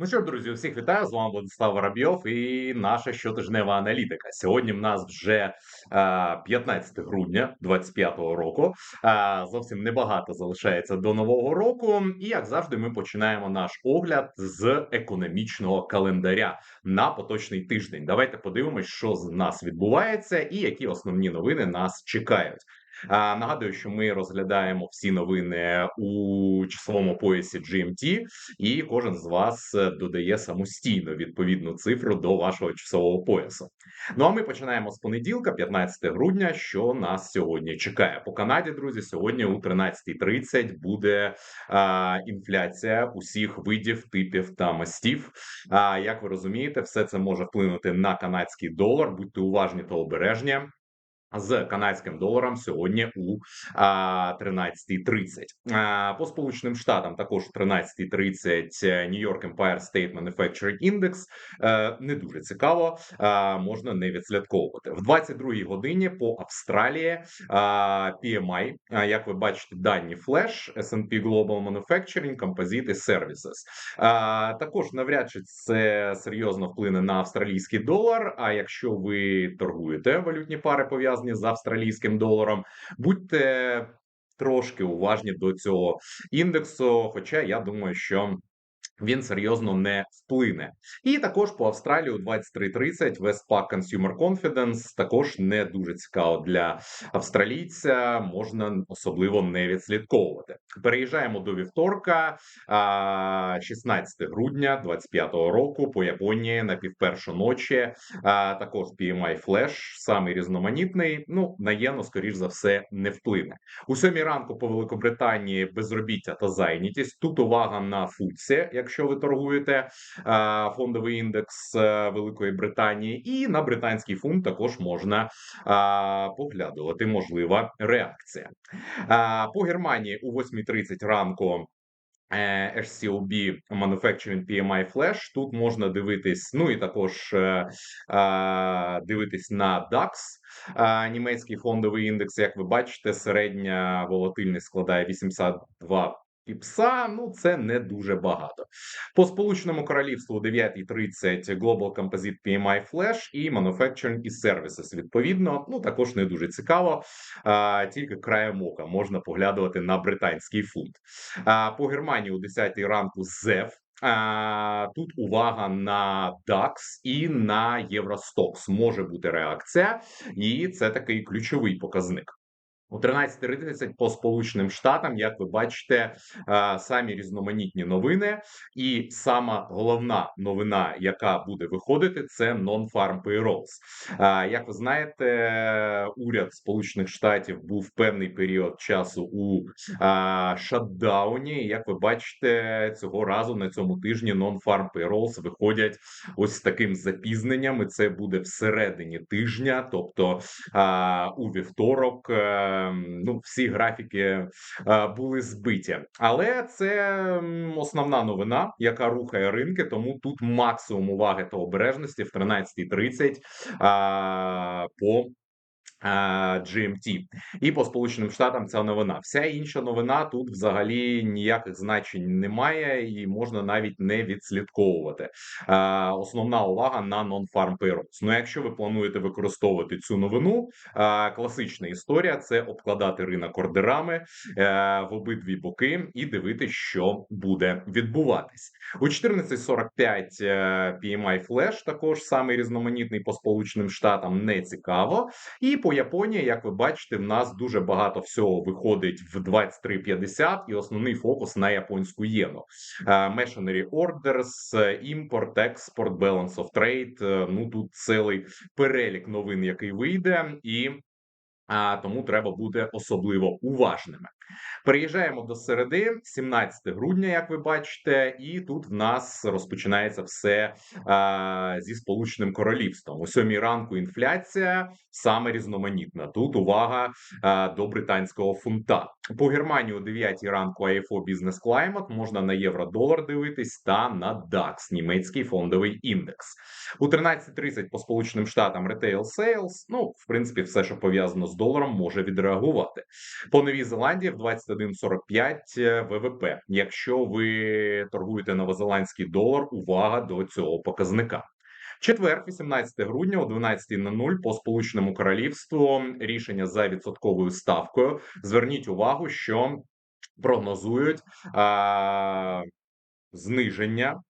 Ну що, друзі, всіх вітаю! З вами Владислав Воробйов і наша щотижнева аналітика. Сьогодні в нас вже е, 15 грудня 25-го року. Е, зовсім небагато залишається до нового року. І як завжди, ми починаємо наш огляд з економічного календаря на поточний тиждень. Давайте подивимось, що з нас відбувається, і які основні новини нас чекають. А, Нагадую, що ми розглядаємо всі новини у часовому поясі GMT, і кожен з вас е, додає самостійно відповідну цифру до вашого часового поясу. Ну а ми починаємо з понеділка, 15 грудня. Що нас сьогодні чекає по Канаді? Друзі, сьогодні у 13.30 буде а, інфляція усіх видів, типів та мастів. А як ви розумієте, все це може вплинути на канадський долар. Будьте уважні та обережні з канадським доларом сьогодні у 13.30. По сполученим штатам також 13.30 New York Empire State Manufacturing Index. Е, не дуже цікаво, можна не відслідковувати в 22-й годині по Австралії. PMI, як ви бачите, дані флеш S&P Global Manufacturing, Composite і Services. Також навряд чи це серйозно вплине на австралійський долар. А якщо ви торгуєте валютні пари пов'язані пов'язані з австралійським доларом. Будьте трошки уважні до цього індексу. Хоча я думаю, що він серйозно не вплине. І також по Австралію 23.30 Westpac Consumer Confidence також не дуже цікаво для австралійця, можна особливо не відслідковувати. Переїжджаємо до вівторка, 16 грудня 25-го року по Японії на півпершу ночі. Також PMI Flash, самий різноманітний. Ну на єну, скоріш за все, не вплине. У сьомій ранку по Великобританії безробіття та зайнятість. Тут увага на фуці. як якщо ви торгуєте фондовий індекс е, Великої Британії, і на британський фунт також можна поглядувати можлива реакція. По Германії о 8.30 ранку. Е, HCOB Manufacturing PMI Flash. Тут можна дивитись, ну і також е, е, дивитись на DAX, е, німецький фондовий індекс. Як ви бачите, середня волатильність складає 82 пса, ну це не дуже багато. По Сполученому Королівству 9.30 Global Composite PMI Flash і Manufacturing і Services, відповідно. Ну також не дуже цікаво, а, тільки краєм ока можна поглядувати на британський фунт. А, По Германії о 10 ранку ЗЕФ. А, Тут увага на DAX і на Євростокс може бути реакція, і це такий ключовий показник. У 13.30 по Сполученим Штатам, як ви бачите, самі різноманітні новини, і сама головна новина, яка буде виходити, це non-farm payrolls. Як ви знаєте, уряд Сполучених Штатів був певний період часу у шатдауні. Як ви бачите, цього разу на цьому тижні non-farm payrolls виходять ось з таким запізненням. і Це буде всередині тижня, тобто у вівторок. Ем, ну всі графіки е, були збиті, але це основна новина, яка рухає ринки. Тому тут максимум уваги та обережності в 13.30 по GMT. і по Сполученим Штатам ця новина. Вся інша новина тут взагалі ніяких значень немає, і можна навіть не відслідковувати. Основна увага на non-farm payrolls. Ну, якщо ви плануєте використовувати цю новину, класична історія це обкладати ринок ордерами е, в обидві боки і дивитися, що буде відбуватись у 14.45 е, PMI Flash, також самий різноманітний по Сполученим Штатам не цікаво. І по Японії, як ви бачите, в нас дуже багато всього виходить в 23.50 і основний фокус на японську єну. Е, Machinery Orders, імпорт, експорт, Balance of Trade, Ну тут цілий перелік новин, який вийде, і а тому треба бути особливо уважними. Переїжджаємо до середи, 17 грудня, як ви бачите, і тут в нас розпочинається все а, зі Сполученим Королівством. У сьомій ранку інфляція саме різноманітна. Тут увага а, до британського фунта. По Германії о 9 ранку IFO Business Climate можна на євро-долар дивитись та на DAX, німецький фондовий індекс. У 13.30 по Сполученим Штатам Retail Sales, Ну, в принципі, все, що пов'язано з доларом, може відреагувати. По Новій Зеландії 21,45 ВВП. Якщо ви торгуєте новозеландський долар, увага до цього показника. Четвер, 18 грудня, о 12.00 по сполученому королівству рішення за відсотковою ставкою. Зверніть увагу, що прогнозують а, зниження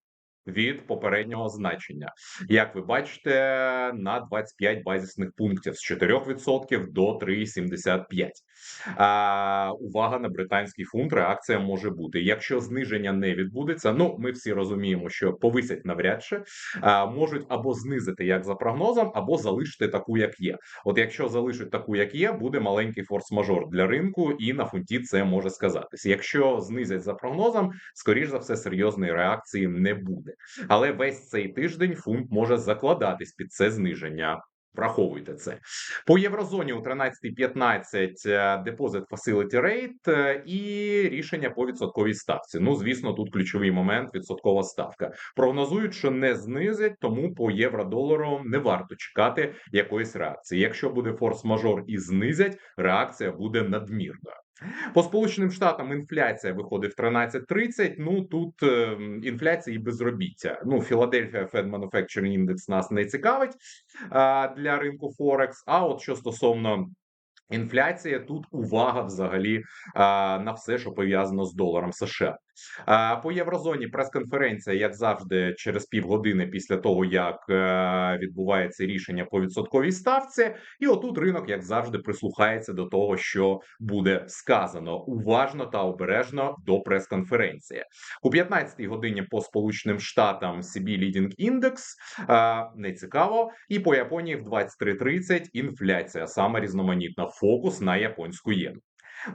від попереднього значення. Як ви бачите, на 25 базисних пунктів з 4% до 3,75%. А, Увага на британський фунт. Реакція може бути. Якщо зниження не відбудеться, ну ми всі розуміємо, що повисять навряд чи а, можуть або знизити як за прогнозом, або залишити таку, як є. От якщо залишить таку, як є, буде маленький форс-мажор для ринку, і на фунті це може сказатись. Якщо знизять за прогнозом, скоріш за все серйозної реакції не буде. Але весь цей тиждень фунт може закладатись під це зниження. Враховуйте це по єврозоні у 13.15 депозит facility rate е, і рішення по відсотковій ставці. Ну звісно, тут ключовий момент відсоткова ставка. Прогнозують, що не знизять, тому по євро-долару не варто чекати якоїсь реакції. Якщо буде форс-мажор і знизять, реакція буде надмірною. По Сполученим Штатам інфляція виходить в 13.30, Ну тут е, інфляція і безробіття. Ну, Філадельфія Fed Manufacturing Index нас не цікавить для ринку Форекс. А от що стосовно інфляції, тут увага взагалі на все, що пов'язано з доларом США. По єврозоні прес-конференція, як завжди, через півгодини після того, як е, відбувається рішення по відсотковій ставці, і отут ринок, як завжди, прислухається до того, що буде сказано. Уважно та обережно до прес-конференції. У 15-й годині по сполученим штатам CB Leading Index, не цікаво, і по Японії в 23.30 інфляція. Саме різноманітна. Фокус на японську єну.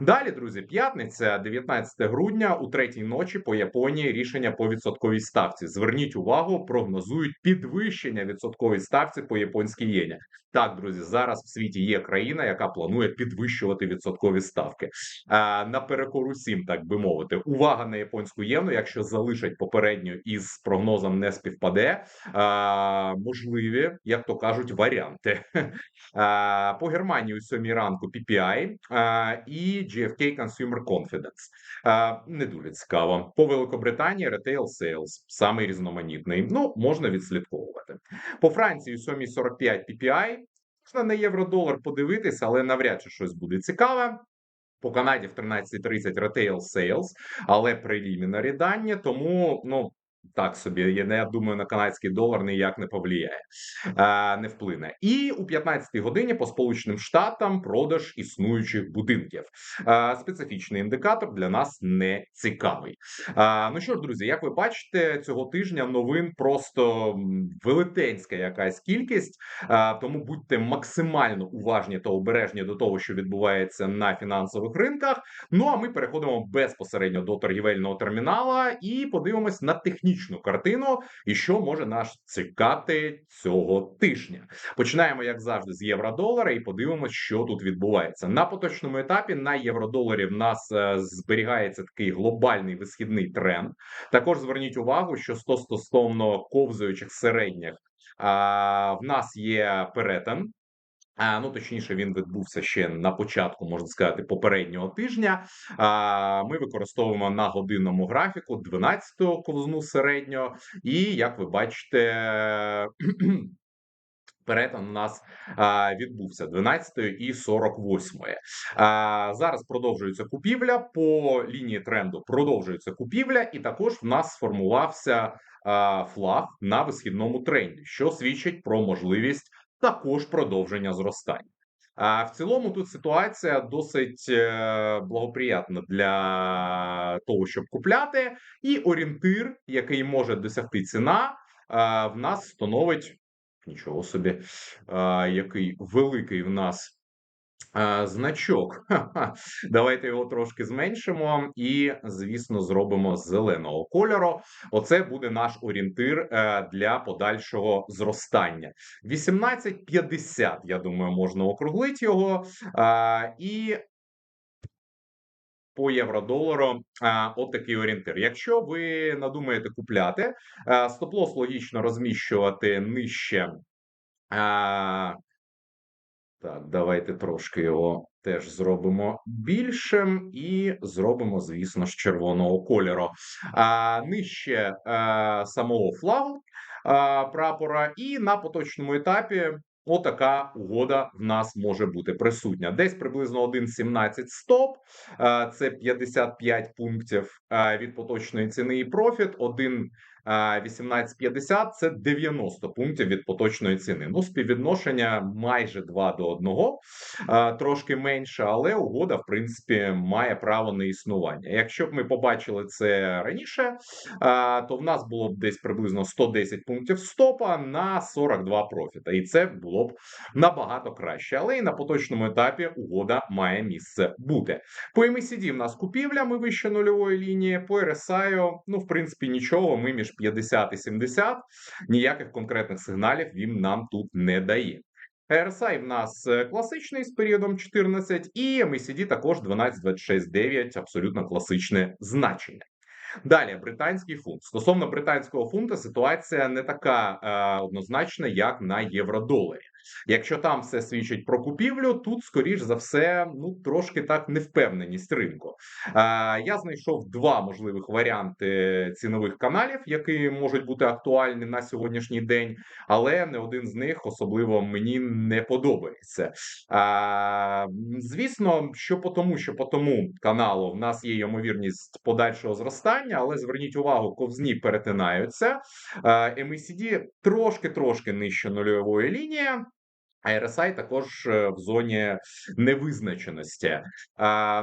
Далі, друзі, п'ятниця, 19 грудня, у третій ночі по Японії рішення по відсотковій ставці. Зверніть увагу, прогнозують підвищення відсоткової ставці по японській єні. Так, друзі, зараз в світі є країна, яка планує підвищувати відсоткові ставки. А, Наперекор усім, так би мовити, увага на японську євну, якщо залишать попередньо із прогнозом не співпаде, а, можливі, як то кажуть, варіанти. А, По Германії у сьомій ранку PPI а, і GFK Consumer Confidence. Не дуже цікаво. По Великобританії Retail Sales, самий різноманітний. Ну, можна відслідковувати. По Франції 7.45 PPI, Можна на євро-долар подивитися, але навряд чи щось буде цікаве. По Канаді в 13.30 retail sales, але прелімінарі дані, тому ну так собі, я не думаю, на канадський долар ніяк не повлияє, не вплине. І у 15-й годині по Сполученим Штатам продаж існуючих будинків. Специфічний індикатор для нас не цікавий. Ну що ж, друзі, як ви бачите, цього тижня новин просто велетенська якась кількість, тому будьте максимально уважні та обережні до того, що відбувається на фінансових ринках. Ну а ми переходимо безпосередньо до торгівельного термінала і подивимось на технічні технічну картину, і що може нас цікати цього тижня. Починаємо, як завжди, з євро-долара і подивимося, що тут відбувається на поточному етапі. На євро-доларі в нас е, зберігається такий глобальний висхідний тренд. Також зверніть увагу, що стосовно ковзаючих середніх. В нас є перетин а, Ну, точніше, він відбувся ще на початку, можна сказати, попереднього тижня. А, Ми використовуємо на годинному графіку 12-го ковзну середнього, і як ви бачите, Перетин у нас а, відбувся 12 і 48. А, Зараз продовжується купівля по лінії тренду. Продовжується купівля, і також в нас сформувався а, флаг на висхідному тренді, що свідчить про можливість також продовження зростання. А в цілому тут ситуація досить е, благоприятна для того, щоб купляти, і орієнтир, який може досягти ціна, в нас становить нічого собі, який великий в нас Значок. Давайте його трошки зменшимо і, звісно, зробимо зеленого кольору. Оце буде наш орієнтир е, для подальшого зростання. 18,50, я думаю, можна округлити його. І по євро-долару от такий орієнтир. Якщо ви надумаєте купляти, е, стоп-лос логічно розміщувати нижче Так, давайте трошки його теж зробимо більшим і зробимо, звісно ж, червоного кольору. А нижче а, самого флагу а, прапора, і на поточному етапі. Отака угода в нас може бути присутня. Десь приблизно 1,17 стоп, це 55 пунктів від поточної ціни і профіт. 1 18,50 – це 90 пунктів від поточної ціни. Ну, співвідношення майже 2 до 1, трошки менше, але угода, в принципі, має право на існування. Якщо б ми побачили це раніше, то в нас було б десь приблизно 110 пунктів стопа на 42 профіта, і це було б набагато краще. Але і на поточному етапі угода має місце бути. По MACD в нас купівля, ми вище нульової лінії. По RSI, ну в принципі, нічого. Ми між 50 і 70, ніяких конкретних сигналів він нам тут не дає. RSI в нас е, класичний з періодом 14, і MACD також 12,26,9, абсолютно класичне значення. Далі британський фунт стосовно британського фунта ситуація не така е, однозначна, як на євро-доларі. Якщо там все свідчить про купівлю, тут скоріш за все ну трошки так невпевненість ринку. Я знайшов два можливих варіанти цінових каналів, які можуть бути актуальні на сьогоднішній день, але не один з них особливо мені не подобається. Звісно, що по тому, що по тому каналу в нас є ймовірність подальшого зростання, але зверніть увагу, ковзні перетинаються. MACD трошки-трошки нижче нульової лінії. А RSI також е, в зоні невизначеності.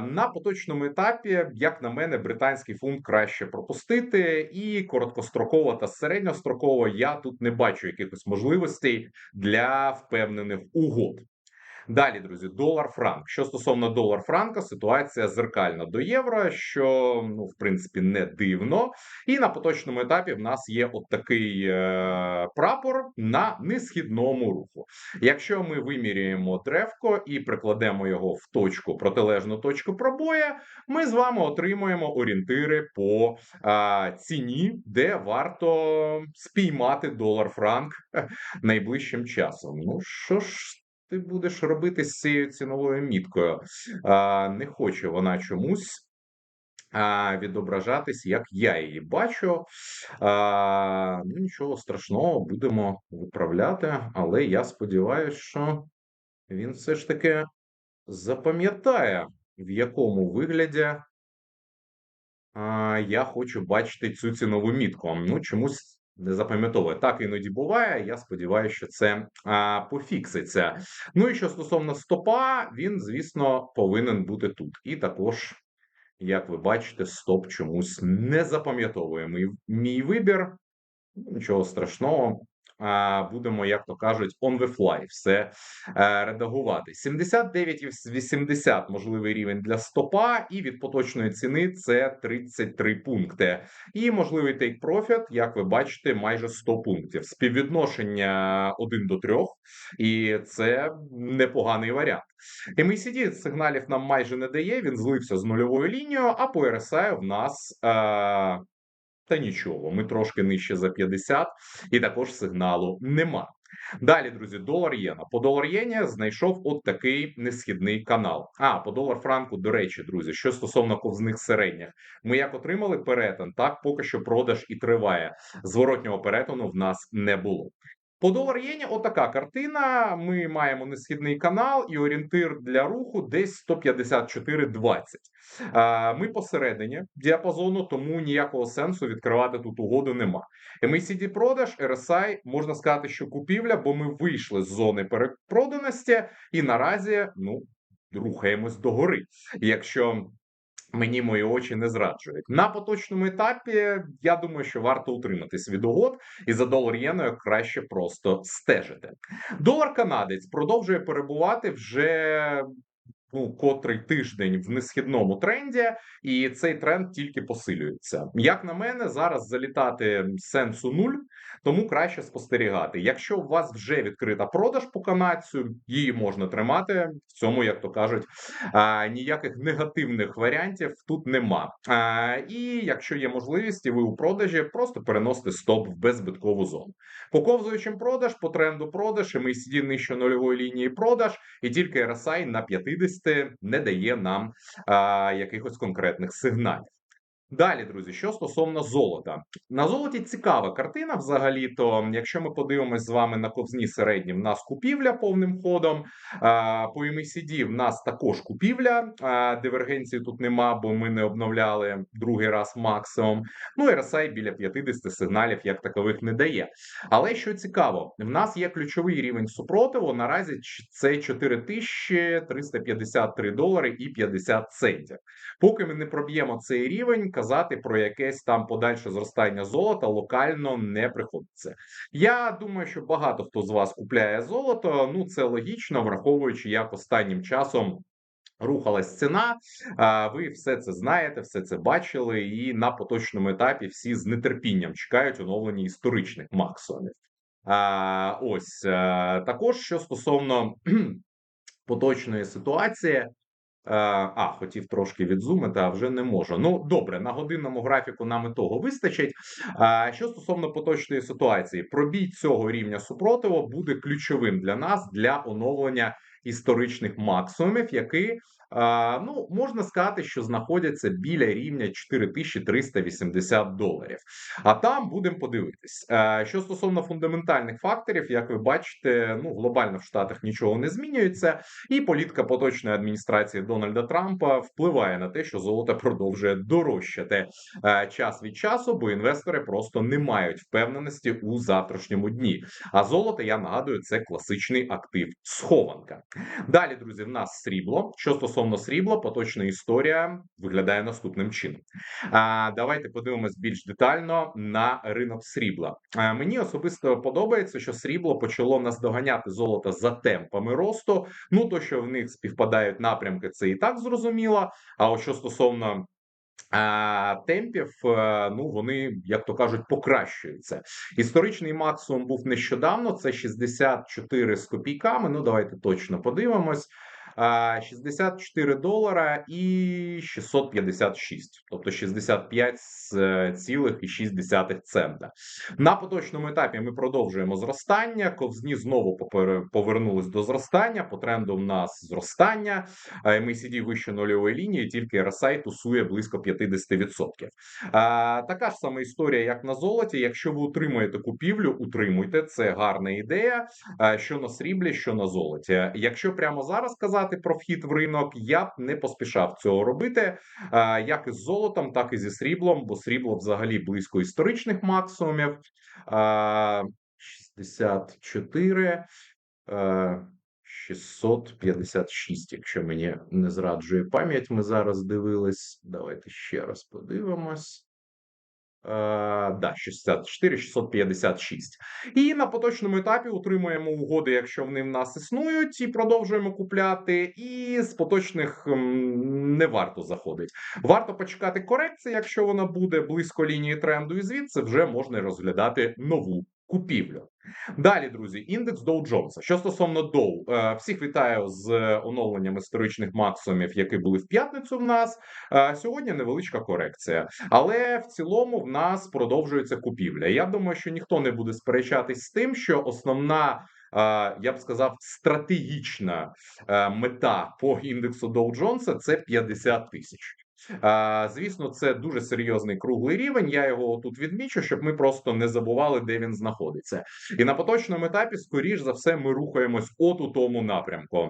На поточному етапі, як на мене, британський фунт краще пропустити, і короткостроково та середньостроково я тут не бачу якихось можливостей для впевнених угод. Далі, друзі, долар-франк. Що стосовно долар-франка, ситуація зеркальна до євро, що ну, в принципі не дивно. І на поточному етапі в нас є от такий е, прапор на несхідному руху. Якщо ми вимірюємо древко і прикладемо його в точку протилежну точку пробоя, ми з вами отримуємо орієнтири по е, ціні, де варто спіймати долар-франк найближчим часом. Ну що ж ти будеш робити з цією ціновою міткою? А, Не хоче вона чомусь відображатись, як я її бачу. А, Ну нічого страшного, будемо виправляти, але я сподіваюся, що він все ж таки запам'ятає, в якому вигляді. Я хочу бачити цю цінову мітку. Ну, чомусь не запам'ятовує. Так іноді буває. Я сподіваюся, що це а, пофікситься. Ну і що стосовно стопа, він, звісно, повинен бути тут. І також, як ви бачите, стоп чомусь не запам'ятовує мій, мій вибір. Нічого страшного будемо, як то кажуть, on the fly все е, редагувати. 79,80 можливий рівень для стопа, і від поточної ціни це 33 пункти. І можливий take profit, як ви бачите, майже 100 пунктів. Співвідношення 1 до 3, і це непоганий варіант. MACD сигналів нам майже не дає. Він злився з нульовою лінією, а по RSI в нас. Е та нічого, ми трошки нижче за 50, і також сигналу нема. Далі, друзі, долар єна. По долар єні знайшов от такий несхідний канал. А по долар франку, до речі, друзі, що стосовно ковзних середніх, ми як отримали перетин, так поки що продаж і триває. Зворотнього перетину в нас не було. По долар єні отака картина. Ми маємо несхідний канал і орієнтир для руху десь 154,20. Ми посередині діапазону, тому ніякого сенсу відкривати тут угоду нема. MACD продаж, RSI, можна сказати, що купівля, бо ми вийшли з зони перепроданості і наразі ну, рухаємось догори. Якщо Мені мої очі не зраджують на поточному етапі. Я думаю, що варто утриматись від угод, і за долар єною краще просто стежити. Долар канадець продовжує перебувати вже ну, котрий тиждень в несхідному тренді, і цей тренд тільки посилюється. Як на мене, зараз залітати сенсу нуль, тому краще спостерігати. Якщо у вас вже відкрита продаж по канадцю, її можна тримати. В цьому, як то кажуть, ніяких негативних варіантів тут нема. І якщо є можливість, і ви у продажі, просто переносите стоп в беззбиткову зону. По ковзуючим продаж, по тренду продаж, і ми нижче нульової лінії продаж, і тільки RSI на 50 не дає нам а, якихось конкретних сигналів. Далі, друзі, що стосовно золота, на золоті цікава картина. Взагалі, то якщо ми подивимось з вами на ковзні середні, в нас купівля повним ходом. По MACD в нас також купівля. Дивергенції тут нема, бо ми не обновляли другий раз максимум. Ну і RSI біля 50 сигналів як такових не дає. Але що цікаво, в нас є ключовий рівень супротиву. Наразі це 4353 долари і 50 центів. Поки ми не проб'ємо цей рівень казати про якесь там подальше зростання золота локально не приходиться. Я думаю, що багато хто з вас купляє золото. Ну це логічно, враховуючи, як останнім часом. Рухалась ціна, ви все це знаєте, все це бачили, і на поточному етапі всі з нетерпінням чекають оновлення історичних максимумів. Ось також що стосовно поточної ситуації, Е, а, хотів трошки відзумити, а вже не можу. Ну добре, на годинному графіку нам і того вистачить. Що стосовно поточної ситуації, пробій цього рівня супротиву буде ключовим для нас для оновлення історичних максимумів, які ну можна сказати, що знаходяться біля рівня 4380 доларів. А там будемо подивитись. Що стосовно фундаментальних факторів, як ви бачите, ну глобально в Штатах нічого не змінюється, і політика поточної адміністрації Дональда Трампа впливає на те, що золото продовжує дорожчати час від часу, бо інвестори просто не мають впевненості у завтрашньому дні. А золото, я нагадую, це класичний актив схованка. Далі, друзі, в нас срібло. Що стосовно срібла, поточна історія виглядає наступним чином. А давайте подивимось більш детально на ринок срібла. А, мені особисто подобається, що срібло почало наздоганяти золото за темпами росту. Ну то, що в них співпадають напрямки, це і так зрозуміло. А от що стосовно темпів, е, ну вони, як то кажуть, покращуються. Історичний максимум був нещодавно. Це 64 з копійками. Ну давайте точно подивимось. 64 долара і 656, тобто 65,6 цента. На поточному етапі ми продовжуємо зростання. Ковзні знову повернулись до зростання. По тренду в нас зростання. MACD вище нульової лінії, тільки RSI тусує близько 50%. Така ж сама історія, як на золоті. Якщо ви утримуєте купівлю, утримуйте. Це гарна ідея. Що на сріблі, що на золоті. Якщо прямо зараз казати, казати про вхід в ринок, я б не поспішав цього робити, як із золотом, так і зі сріблом, бо срібло взагалі близько історичних максимумів. 64. 656, якщо мені не зраджує пам'ять, ми зараз дивились. Давайте ще раз подивимось. Да, 64 656. І на поточному етапі утримуємо угоди, якщо вони в нас існують, і продовжуємо купляти. І з поточних не варто заходить. Варто почекати корекції, якщо вона буде близько лінії тренду, і звідси вже можна розглядати нову купівлю. Далі, друзі, індекс Dow Jones. Що стосовно Dow, е, всіх вітаю з оновленням історичних максимумів, які були в п'ятницю. В нас е, сьогодні невеличка корекція, але в цілому в нас продовжується купівля. Я думаю, що ніхто не буде сперечатись з тим, що основна. Е, я б сказав, стратегічна мета по індексу Dow Jones – це 50 тисяч. Звісно, це дуже серйозний круглий рівень. Я його тут відмічу, щоб ми просто не забували, де він знаходиться. І на поточному етапі, скоріш за все, ми рухаємось от у тому напрямку.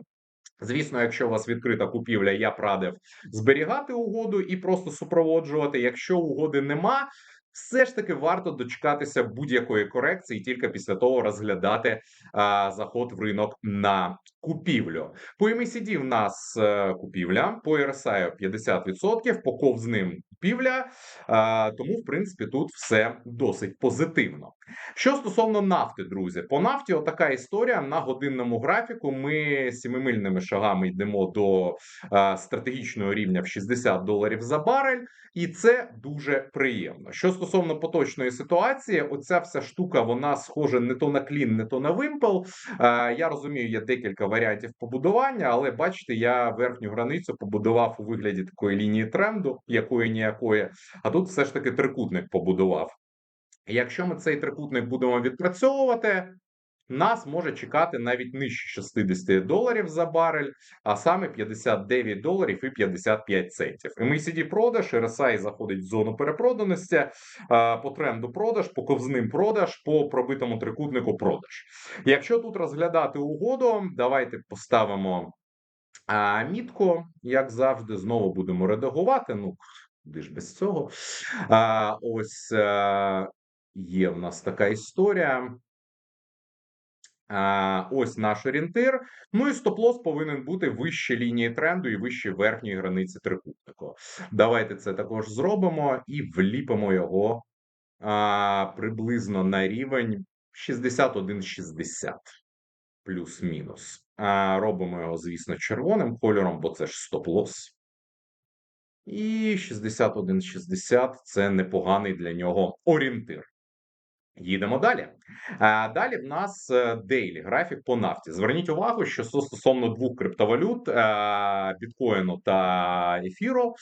Звісно, якщо у вас відкрита купівля, я б радив зберігати угоду і просто супроводжувати. Якщо угоди нема, все ж таки варто дочекатися будь-якої корекції, тільки після того розглядати а, заход в ринок на купівлю. По MACD в нас е, купівля, по RSI 50%, по ковзним купівля. А, тому, в принципі, тут все досить позитивно. Що стосовно нафти, друзі, по нафті, отака історія на годинному графіку. Ми сімимильними шагами йдемо до а, стратегічного рівня в 60 доларів за барель, і це дуже приємно. Що стосовно поточної ситуації, оця вся штука вона схожа не то на клін, не то на вимпел. А, я розумію, є декілька варіантів побудування, але бачите, я верхню границю побудував у вигляді такої лінії тренду, якої ніякої, а тут все ж таки трикутник побудував. Якщо ми цей трикутник будемо відпрацьовувати, нас може чекати навіть нижче 60 доларів за барель, а саме 59 доларів і 55 центів. MACD продаж, RSI заходить в зону перепроданості, по тренду продаж, по ковзним продаж, по пробитому трикутнику продаж. Якщо тут розглядати угоду, давайте поставимо мітку, як завжди, знову будемо редагувати. Ну, куди ж без цього? Ось є в нас така історія. Ось наш орієнтир. Ну і стоп-лосс повинен бути вище лінії тренду і вище верхньої границі трикутнику. Давайте це також зробимо і вліпимо його а, приблизно на рівень 61,60 плюс-мінус. А, Робимо його, звісно, червоним кольором, бо це ж стоп-лосс. І 61,60 це непоганий для нього орієнтир. Їдемо далі. Далі в нас дейлі графік по нафті. Зверніть увагу, що стосовно двох криптовалют біткоїну та ефіру,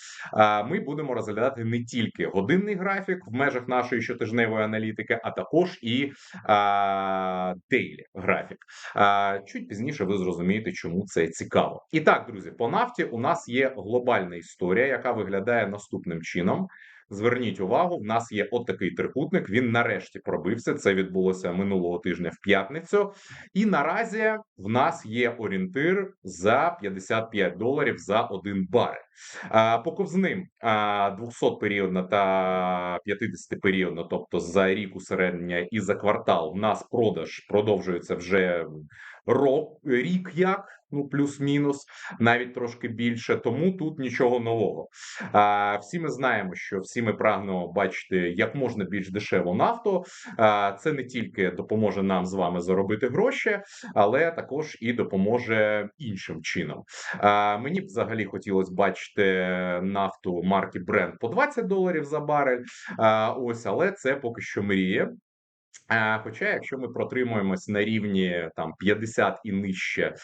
ми будемо розглядати не тільки годинний графік в межах нашої щотижневої аналітики, а також і дейлі графік. Чуть пізніше ви зрозумієте, чому це цікаво. І так, друзі, по нафті у нас є глобальна історія, яка виглядає наступним чином. Зверніть увагу, в нас є от такий трикутник. Він нарешті пробився. Це відбулося минулого тижня в п'ятницю. І наразі в нас є орієнтир за 55 доларів за один барель. По ковзним 200 періодна та 50 періодна, тобто за рік усереднення і за квартал, в нас продаж продовжується вже рок рік як. Ну, плюс-мінус, навіть трошки більше, тому тут нічого нового. А, Всі ми знаємо, що всі ми прагнемо бачити як можна більш дешеву нафту. А, Це не тільки допоможе нам з вами заробити гроші, але також і допоможе іншим чином. А, Мені б взагалі хотілося бачити нафту марки Brent по 20 доларів за барель. А, Ось, але це поки що мріє. Хоча, якщо ми протримуємось на рівні там 50 і нижче,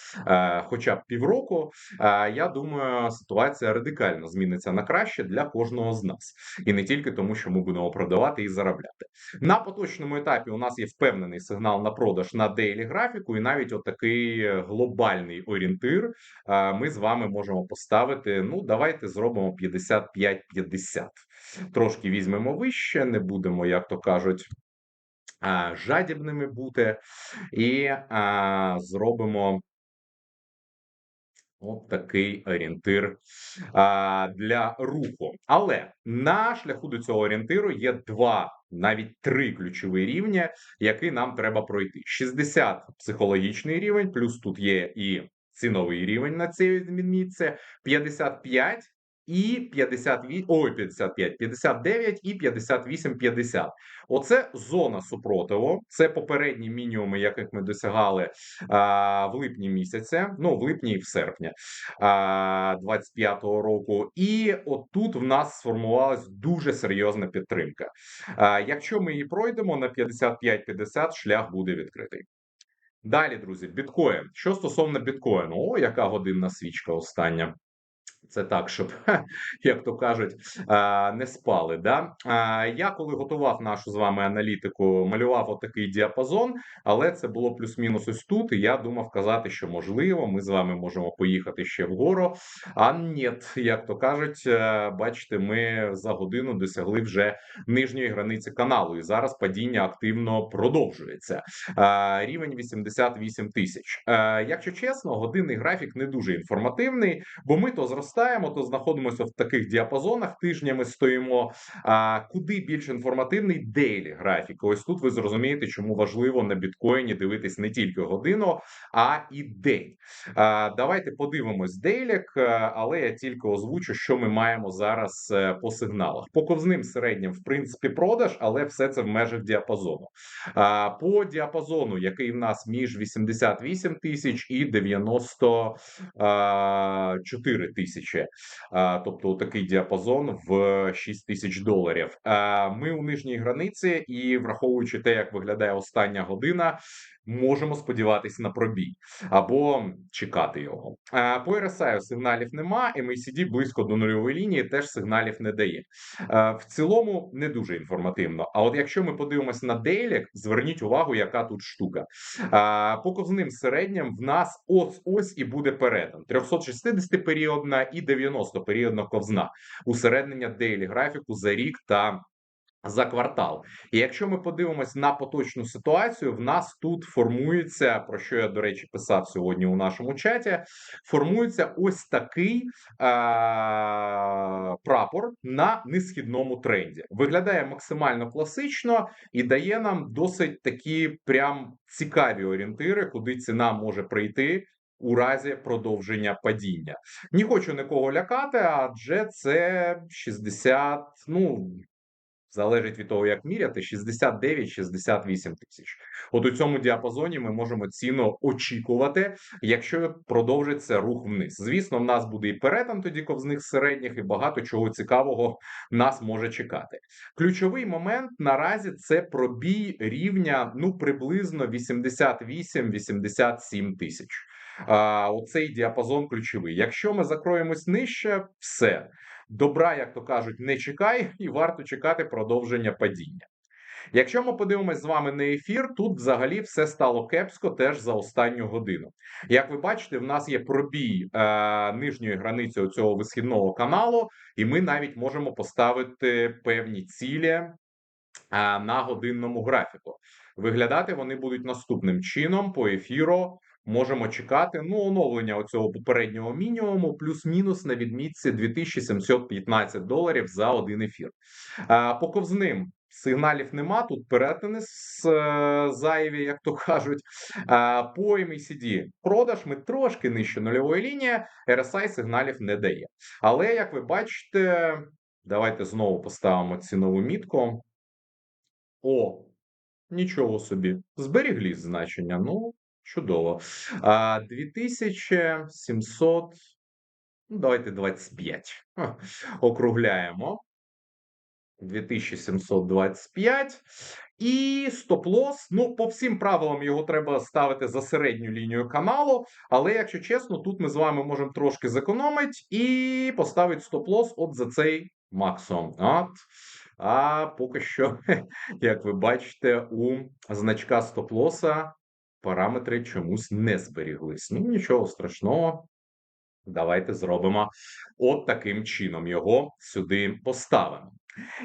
хоча б півроку, я думаю, ситуація радикально зміниться на краще для кожного з нас, і не тільки тому, що ми будемо продавати і заробляти. На поточному етапі у нас є впевнений сигнал на продаж на дейлі графіку, і навіть отакий глобальний орієнтир ми з вами можемо поставити. Ну, давайте зробимо 55-50. Трошки візьмемо вище, не будемо, як то кажуть жадібними бути, і а, зробимо от такий орієнтир а, для руху. Але на шляху до цього орієнтиру є два. Навіть три ключові рівні, які нам треба пройти: 60 психологічний рівень, плюс тут є і ціновий рівень на цій відмітці, 55 і 58, ой, 55, 59 і 58, 50. Оце зона супротиву. Це попередні мінімуми, яких ми досягали а, в липні місяця, ну в липні і в серпні а, 25-го року. І отут в нас сформувалась дуже серйозна підтримка. А, Якщо ми її пройдемо на 55-50, шлях буде відкритий. Далі, друзі, біткоін. Що стосовно біткоїну, о, яка годинна свічка остання. Це так, щоб, як то кажуть, не спали. Да? Я коли готував нашу з вами аналітику, малював отакий діапазон, але це було плюс-мінус ось тут. І я думав казати, що можливо, ми з вами можемо поїхати ще вгору. А ні, як то кажуть, е, бачите, ми за годину досягли вже нижньої границі каналу, і зараз падіння активно продовжується. Рівень 88 тисяч. Якщо чесно, годинний графік не дуже інформативний, бо ми то зростаємо зростаємо, то знаходимося в таких діапазонах. Тижнями стоїмо. А куди більш інформативний дейлі графік? Ось тут ви зрозумієте, чому важливо на біткоїні дивитись не тільки годину, а і день. А, Давайте подивимось дейлік, але я тільки озвучу, що ми маємо зараз е, по сигналах. По ковзним середнім, в принципі, продаж, але все це в межах діапазону. А по діапазону, який в нас між 88 тисяч і 94 тисячі, тобто такий діапазон в 6 тисяч доларів. Ми у нижній границі, і враховуючи те, як виглядає остання година, можемо сподіватися на пробій або чекати його. По RSI сигналів нема, MACD близько до нульової лінії теж сигналів не дає. В цілому не дуже інформативно. А от якщо ми подивимося на дейлік, зверніть увагу, яка тут штука. По ковзним середнім в нас ось ось і буде перетин. 360 періодна і 90 періодна ковзна. Усереднення дейлі графіку за рік та за квартал. І якщо ми подивимось на поточну ситуацію, в нас тут формується, про що я, до речі, писав сьогодні у нашому чаті, формується ось такий е- прапор на несхідному тренді. Виглядає максимально класично і дає нам досить такі прям цікаві орієнтири, куди ціна може прийти. У разі продовження падіння не хочу нікого лякати, адже це 60, ну залежить від того, як міряти, 69-68 тисяч. От у цьому діапазоні ми можемо ціну очікувати, якщо продовжиться рух вниз. Звісно, в нас буде і перетин тоді ковзних середніх, і багато чого цікавого нас може чекати. Ключовий момент наразі це пробій рівня ну приблизно 88-87 тисяч. Оцей діапазон ключовий. Якщо ми закроємось нижче, все добра, як то кажуть, не чекай, і варто чекати продовження падіння. Якщо ми подивимось з вами на ефір, тут взагалі все стало кепсько теж за останню годину. Як ви бачите, в нас є пробій е, нижньої границі цього висхідного каналу, і ми навіть можемо поставити певні цілі е, на годинному графіку. Виглядати вони будуть наступним чином по ефіру можемо чекати ну оновлення оцього попереднього мінімуму, плюс-мінус на відмітці 2715 доларів за один ефір. По ковзним сигналів нема. Тут перетини е, зайві, як то кажуть. По MACD продаж ми трошки нижче нульової лінії, RSI сигналів не дає. Але як ви бачите, давайте знову поставимо цінову мітку. О, нічого собі. Зберіглись значення. Ну, Чудово. 2700. Ну, давайте 25. Округляємо. 2725. І стоп-лос. Ну, по всім правилам його треба ставити за середню лінію каналу. Але, якщо чесно, тут ми з вами можемо трошки зекономити і поставити стоп-лос от за цей максимум. От. А поки що, як ви бачите, у значка стоп-лоса параметри чомусь не зберіглись. Ну, нічого страшного. Давайте зробимо от таким чином його сюди поставимо.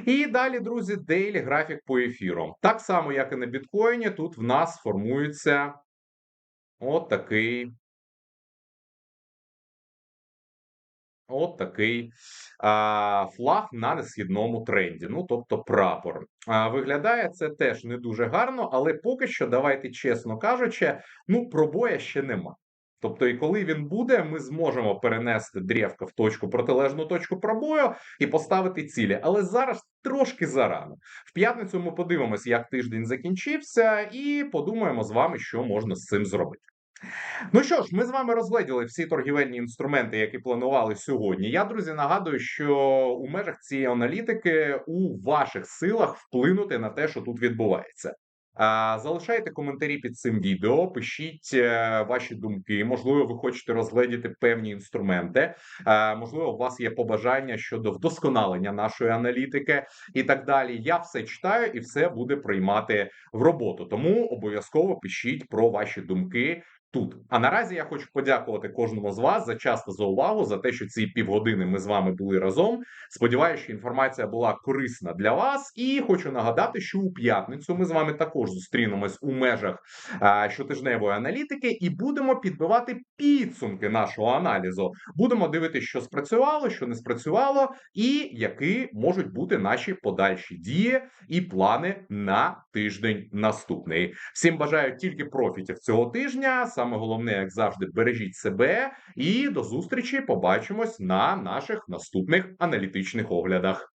І далі, друзі, дейлі графік по ефіру. Так само, як і на біткоїні, тут в нас формується от такий От такий а, флаг на несхідному тренді. Ну, тобто прапор. А, Виглядає це теж не дуже гарно, але поки що, давайте чесно кажучи, ну, пробоя ще нема. Тобто, і коли він буде, ми зможемо перенести древка в точку протилежну точку пробою і поставити цілі. Але зараз трошки зарано. В п'ятницю ми подивимось, як тиждень закінчився, і подумаємо з вами, що можна з цим зробити. Ну що ж, ми з вами розгледіли всі торгівельні інструменти, які планували сьогодні. Я, друзі, нагадую, що у межах цієї аналітики у ваших силах вплинути на те, що тут відбувається. Залишайте коментарі під цим відео, пишіть е, ваші думки. Можливо, ви хочете розгледіти певні інструменти. Можливо, у вас є побажання щодо вдосконалення нашої аналітики і так далі. Я все читаю і все буде приймати в роботу. Тому обов'язково пишіть про ваші думки тут. А наразі я хочу подякувати кожному з вас за час та за увагу, за те, що ці півгодини ми з вами були разом. Сподіваюся, що інформація була корисна для вас. І хочу нагадати, що у п'ятницю ми з вами також зустрінемось у межах щотижневої аналітики і будемо підбивати підсумки нашого аналізу. Будемо дивитися, що спрацювало, що не спрацювало, і які можуть бути наші подальші дії і плани на тиждень наступний. Всім бажаю тільки профітів цього тижня. Саме головне, як завжди, бережіть себе і до зустрічі. Побачимось на наших наступних аналітичних оглядах.